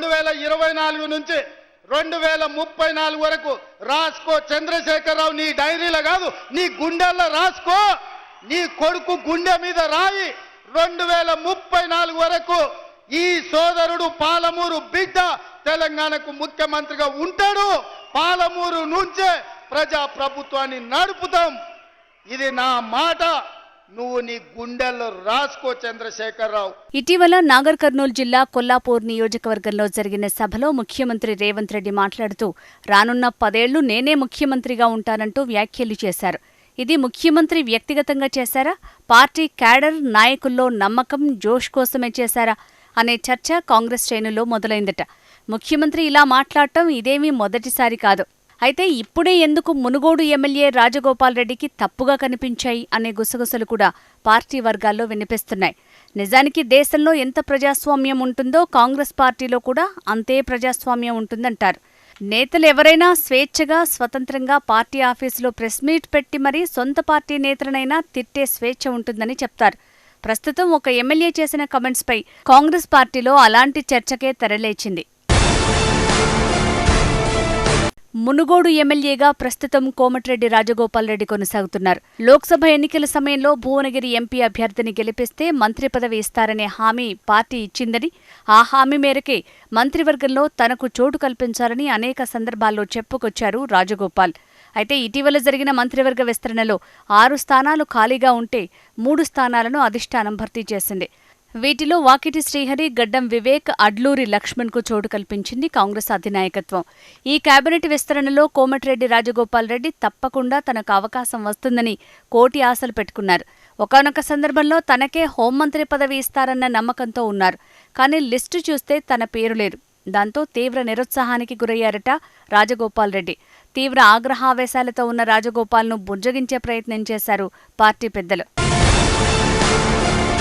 రెండు వేల ఇరవై నాలుగు నుంచి రెండు వేల ముప్పై నాలుగు వరకు రాసుకో చంద్రశేఖరరావు నీ డైరీలో కాదు నీ గుండెల్లో రాసుకో. నీ కొడుకు గుండె మీద రాయి. రెండు వేల ముప్పై నాలుగు వరకు ఈ సోదరుడు పాలమూరు బిడ్డ తెలంగాణకు ముఖ్యమంత్రిగా ఉంటాడు. పాలమూరు నుంచే ప్రజా ప్రభుత్వాన్ని నడుపుతాం. ఇది నా మాట. నువ్వు నీ గుండెల్లో రాసుకో చంద్రశేఖరరావు. ఇటీవల నాగర్ కర్నూలు జిల్లా కొల్లాపూర్ నియోజకవర్గంలో జరిగిన సభలో ముఖ్యమంత్రి రేవంత్ రెడ్డి మాట్లాడుతూ రానున్న పదేళ్ళు నేనే ముఖ్యమంత్రిగా ఉంటానంటూ వ్యాఖ్యలు చేశారు. ఇది ముఖ్యమంత్రి వ్యక్తిగతంగా చేశారా? పార్టీ క్యాడర్ నాయకుల్లో నమ్మకం జోష్ కోసమే చేశారా? అనే చర్చ కాంగ్రెస్ శ్రేణుల్లో మొదలైందట. ముఖ్యమంత్రి ఇలా మాట్లాడటం ఇదేమీ మొదటిసారి కాదు. అయితే ఇప్పుడే ఎందుకు మునుగోడు ఎమ్మెల్యే రాజగోపాల్ రెడ్డికి తప్పుగా కనిపించాయి అనే గుసగుసలు కూడా పార్టీ వర్గాల్లో వినిపిస్తున్నాయి. నిజానికి దేశంలో ఎంత ప్రజాస్వామ్యం ఉంటుందో కాంగ్రెస్ పార్టీలో కూడా అంతే ప్రజాస్వామ్యం ఉంటుందంటారు. నేతలు ఎవరైనా స్వేచ్ఛగా స్వతంత్రంగా పార్టీ ఆఫీసులో ప్రెస్ మీట్ పెట్టి మరీ సొంత పార్టీ నేతలనైనా తిట్టే స్వేచ్ఛ ఉంటుందని చెప్తారు. ప్రస్తుతం ఒక ఎమ్మెల్యే చేసిన కమెంట్స్పై కాంగ్రెస్ పార్టీలో అలాంటి చర్చకే తెరలేచింది. మునుగోడు ఎమ్మెల్యేగా ప్రస్తుతం కోమటిరెడ్డి రాజగోపాల్ రెడ్డి కొనసాగుతున్నారు. లోక్సభ ఎన్నికల సమయంలో భువనగిరి ఎంపీ అభ్యర్థిని గెలిపిస్తే మంత్రి పదవి ఇస్తారనే హామీ పార్టీ ఇచ్చిందని ఆ హామీ మేరకే మంత్రివర్గంలో తనకు చోటు కల్పించాలని అనేక సందర్భాల్లో చెప్పుకొచ్చారు రాజగోపాల్. అయితే ఇటీవల జరిగిన మంత్రివర్గ విస్తరణలో ఆరు స్థానాలు ఖాళీగా ఉంటే మూడు స్థానాలను అధిష్టానం భర్తీ చేసింది. వీటిలో వాకిటి శ్రీహరి గడ్డం వివేక్ అడ్లూరి లక్ష్మణ్కు చోటు కల్పించింది కాంగ్రెస్ అధినాయకత్వం. ఈ కేబినెట్ విస్తరణలో కోమటిరెడ్డి రాజగోపాల్ రెడ్డి తప్పకుండా తనకు అవకాశం వస్తుందని కోటి ఆశలు పెట్టుకున్నారు. ఒకానొక సందర్భంలో తనకే హోంమంత్రి పదవి ఇస్తారన్న నమ్మకంతో ఉన్నారు. కానీ లిస్టు చూస్తే తన పేరు లేదు దాంతో తీవ్ర నిరుత్సాహానికి గురయ్యారట రాజగోపాల్ రెడ్డి. తీవ్ర ఆగ్రహావేశాలతో ఉన్న రాజగోపాల్ను బుజ్జగించే ప్రయత్నం చేశారు పార్టీ పెద్దలు.